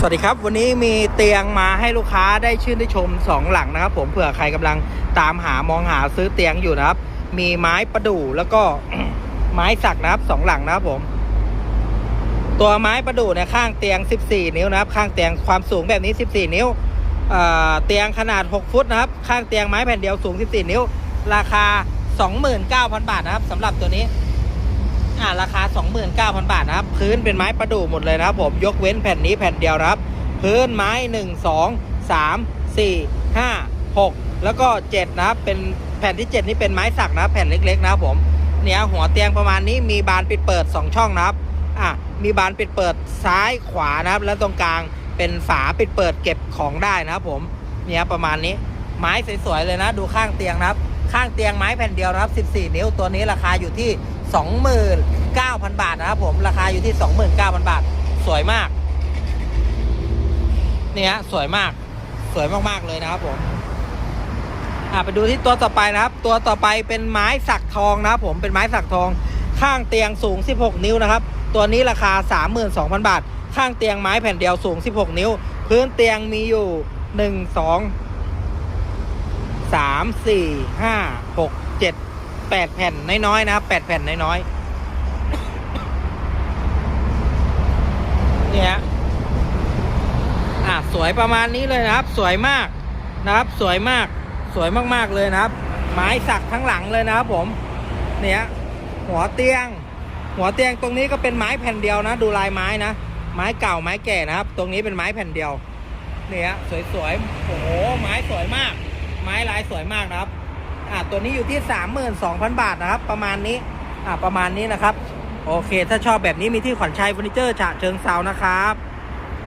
สวัสดีครับ วันนี้มีเตียงมาให้ลูกค้าได้ชื่นได้ชมสองหลังนะครับ ผมเผื่อใครกำลังตามหามองหาซื้อเตียงอยู่นะครับ มีไม้ประดู่แล้วก็ไม้สักนะครับสองหลังนะครับผม ตัวไม้ประดู่เนี่ยข้างเตียง 14 นิ้วนะครับ ข้างเตียงความสูงแบบนี้ 14 นิ้วเอ่อเตียงขนาด 6 ฟุตนะครับ ข้างเตียงไม้แผ่นเดียวสูง 14 นิ้ว ราคา 29,000 บาทนะครับสำหรับตัวนี้ อ่าราคา 29,000 บาทนะครับ พื้นเป็นไม้ประดู่หมดเลยนะครับผม ยกเว้นแผ่นนี้แผ่นเดียวนะครับ พื้นไม้ 1 2 3 4 5 6 แล้วก็ 7 นะครับ เป็นแผ่นที่ 7 นี่เป็นไม้สักนะครับ แผ่นเล็ก ๆ นะครับผม เนี่ยหัวเตียงประมาณนี้มีบานปิดเปิด 2 ช่องนะครับ อะ มีบานปิดเปิดซ้ายขวานะครับ แล้วตรงกลางเป็นฝาปิดเปิดเก็บของได้นะครับผม เนี่ยประมาณนี้ ไม้สวยๆเลยนะ ดูข้างเตียงนะครับ ข้างเตียงไม้แผ่นเดียวนะครับ 14 นิ้ว ตัวนี้ราคาอยู่ที่ 29,000 บาทนะครับผมราคาอยู่ที่ 29,000 บาท สวยมาก เนี่ยสวยมาก สวยมากๆเลยนะครับผมอะไปดูที่ตัวต่อไปนะครับ ตัวต่อไปเป็นไม้สักทองนะครับผมเป็นไม้สักทองข้างเตียงสูง 16 นิ้วนะครับ ตัวนี้ราคา 32,000 บาท ข้างเตียงไม้แผ่นเดียวสูง 16 นิ้ว พื้นเตียงมีอยู่ 1 2 3 4 5 6 7 8แผ่นน้อยๆนะครับ8แผ่นน้อยๆเนี่ยฮะอะสวยประมาณนี้เลยนะครับ สวยมากนะครับ สวยมากสวยมากๆเลยนะครับ ไม้สักทั้งหลังเลยนะครับผมเนี่ยหัวเตียง หัวเตียงตรงนี้ก็เป็นไม้แผ่นเดียวนะ ดูลายไม้นะไม้เก่าไม้แก่นะครับ ตรงนี้เป็นไม้แผ่นเดียวเนี่ยสวยๆโอ้โหไม้สวยมาก ไม้ลายสวยมากนะครับ อ่าตัวนี้อยู่ที่ 32,000 บาทนะครับ ประมาณนี้อ่าประมาณนี้นะครับ โอเค ถ้าชอบแบบนี้มีที่ขวัญชัยเฟอร์นิเจอร์ฉะเชิงเซานะครับ